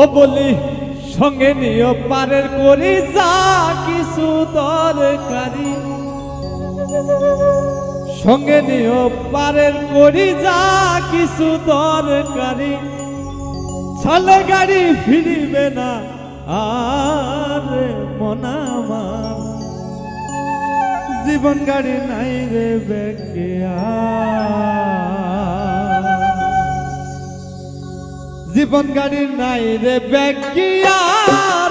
ও বলি সঙ্গে নিও পারের করি যা কিছু দরকারি। সঙ্গে নিও, পারের করি যা কিছু দরকারি। চলে গাড়ি ফিরিবে না, আর মনামা জীবন গাড়ি নাই রে বেগে জীবন গাড়ি নাই রে বেগিয়ার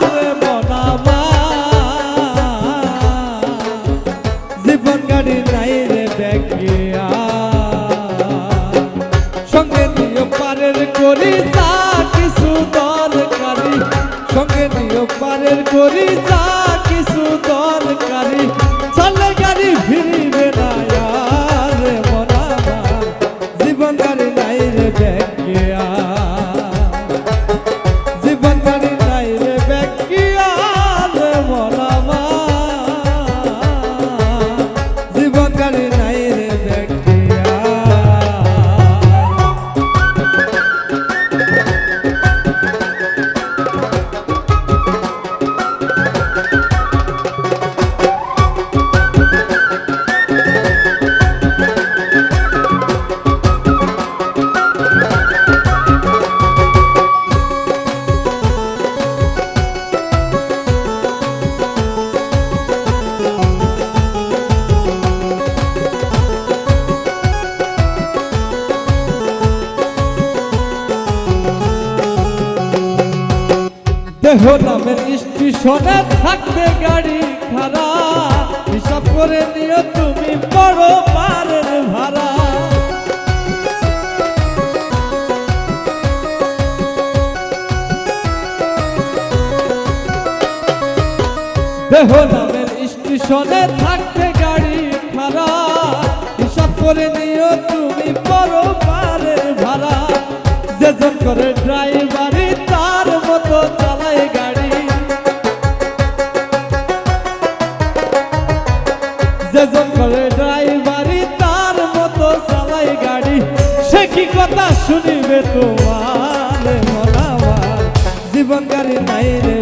করি দেহ নামের স্টেশনে থাকবে গাড়ি খারা হিসাব করে নিও তুমি বড় পারের ভাড়া। দেহ নামের স্টেশনে থাকবে গাড়ি খারা হিসাব করে নিও তুমি বড় পারের ভাড়া। যেজন করে ড্রাইভারি তার মতো চালায় যেজন করে ড্রাইভারি তার মতো চালাই গাড়ি, সে কি কথা শুনিবে তোমার মনাবার জীবন গাড়ি নাই রে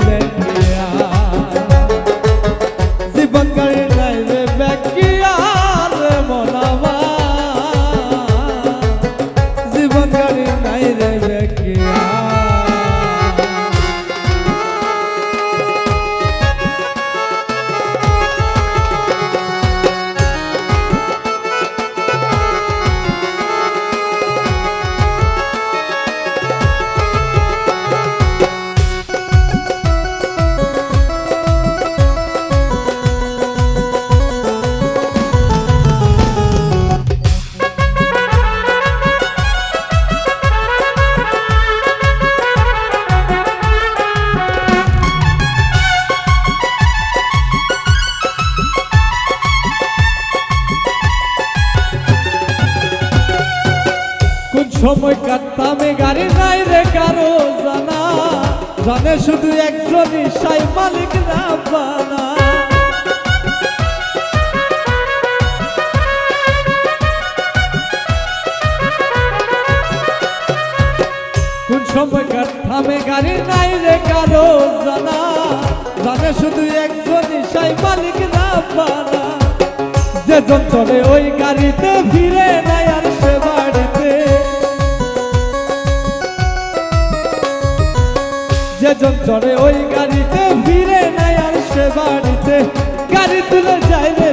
সময় কাটতামে গাড়ি নাই রে কারও জানা। জানে শুধু একজনই সাই মালিক রাব্বানা কোন সময় কাটতামে গাড়ি নাই রে কারও জানা। জানে শুধু একজনই সাই মালিক রাব্বানা যেজন চলে ওই গাড়িতে ফিরে নাই যেজন চলে ওই গাড়িতে ফিরে নাই আর সে বাড়িতে গাড়ি তুলে যায় রে